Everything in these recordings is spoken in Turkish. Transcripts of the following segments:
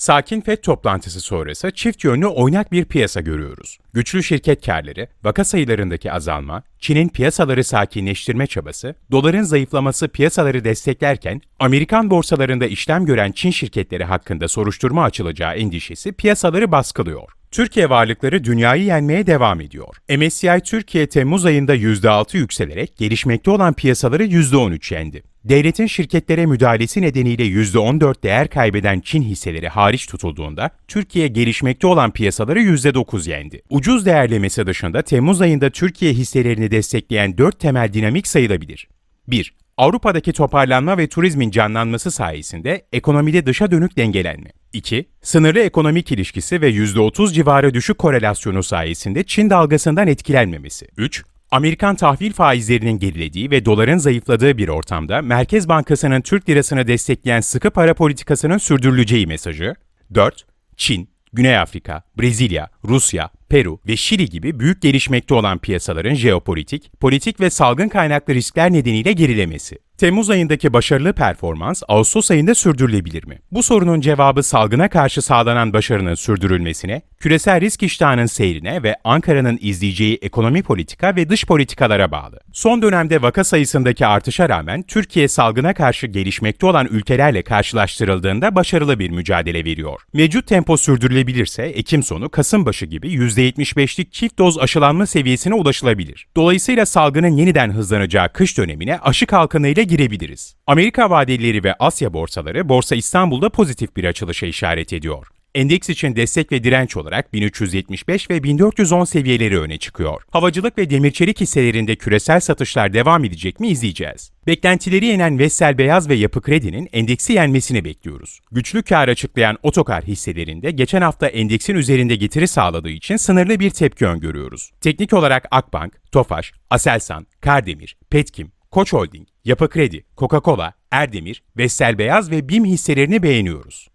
Sakin FED toplantısı sonrası çift yönlü oynak bir piyasa görüyoruz. Güçlü şirket karları, vaka sayılarındaki azalma, Çin'in piyasaları sakinleştirme çabası, doların zayıflaması piyasaları desteklerken Amerikan borsalarında işlem gören Çin şirketleri hakkında soruşturma açılacağı endişesi piyasaları baskılıyor. Türkiye varlıkları dünyayı yenmeye devam ediyor. MSCI Türkiye Temmuz ayında %6 yükselerek gelişmekte olan piyasaları %13 yendi. Devletin şirketlere müdahalesi nedeniyle %14 değer kaybeden Çin hisseleri hariç tutulduğunda Türkiye gelişmekte olan piyasaları %9 yendi. Ucuz değerlemesi dışında Temmuz ayında Türkiye hisselerini destekleyen 4 temel dinamik sayılabilir. 1. Avrupa'daki toparlanma ve turizmin canlanması sayesinde ekonomide dışa dönük dengelenme. 2. Sınırlı ekonomik ilişkisi ve %30 civarı düşük korelasyonu sayesinde Çin dalgasından etkilenmemesi. 3. Amerikan tahvil faizlerinin gerilediği ve doların zayıfladığı bir ortamda Merkez Bankası'nın Türk lirasını destekleyen sıkı para politikasının sürdürüleceği mesajı. 4. Çin, Güney Afrika, Brezilya, Rusya, Peru ve Şili gibi büyük gelişmekte olan piyasaların jeopolitik, politik ve salgın kaynaklı riskler nedeniyle gerilemesi. Temmuz ayındaki başarılı performans Ağustos ayında sürdürülebilir mi? Bu sorunun cevabı salgına karşı sağlanan başarının sürdürülmesine, küresel risk iştahının seyrine ve Ankara'nın izleyeceği ekonomi politika ve dış politikalara bağlı. Son dönemde vaka sayısındaki artışa rağmen Türkiye salgına karşı gelişmekte olan ülkelerle karşılaştırıldığında başarılı bir mücadele veriyor. Mevcut tempo sürdürülebilirse Ekim sonu Kasım başı gibi %75'lik çift doz aşılanma seviyesine ulaşılabilir. Dolayısıyla salgının yeniden hızlanacağı kış dönemine aşı kalkanıyla girebiliriz. Amerika vadelileri ve Asya borsaları Borsa İstanbul'da pozitif bir açılışa işaret ediyor. Endeks için destek ve direnç olarak 1375 ve 1410 seviyeleri öne çıkıyor. Havacılık ve demir çelik hisselerinde küresel satışlar devam edecek mi izleyeceğiz. Beklentileri yenen Vessel Beyaz ve Yapı Kredi'nin endeksi yenmesini bekliyoruz. Güçlü kar açıklayan otokar hisselerinde geçen hafta endeksin üzerinde getiri sağladığı için sınırlı bir tepki öngörüyoruz. Teknik olarak Akbank, Tofaş, Aselsan, Kardemir, Petkim, Koç Holding, Yapı Kredi, Coca-Cola, Erdemir, Vestel Beyaz ve BİM hisselerini beğeniyoruz.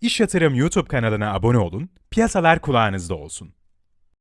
İş Yatırım YouTube kanalına abone olun, piyasalar kulağınızda olsun.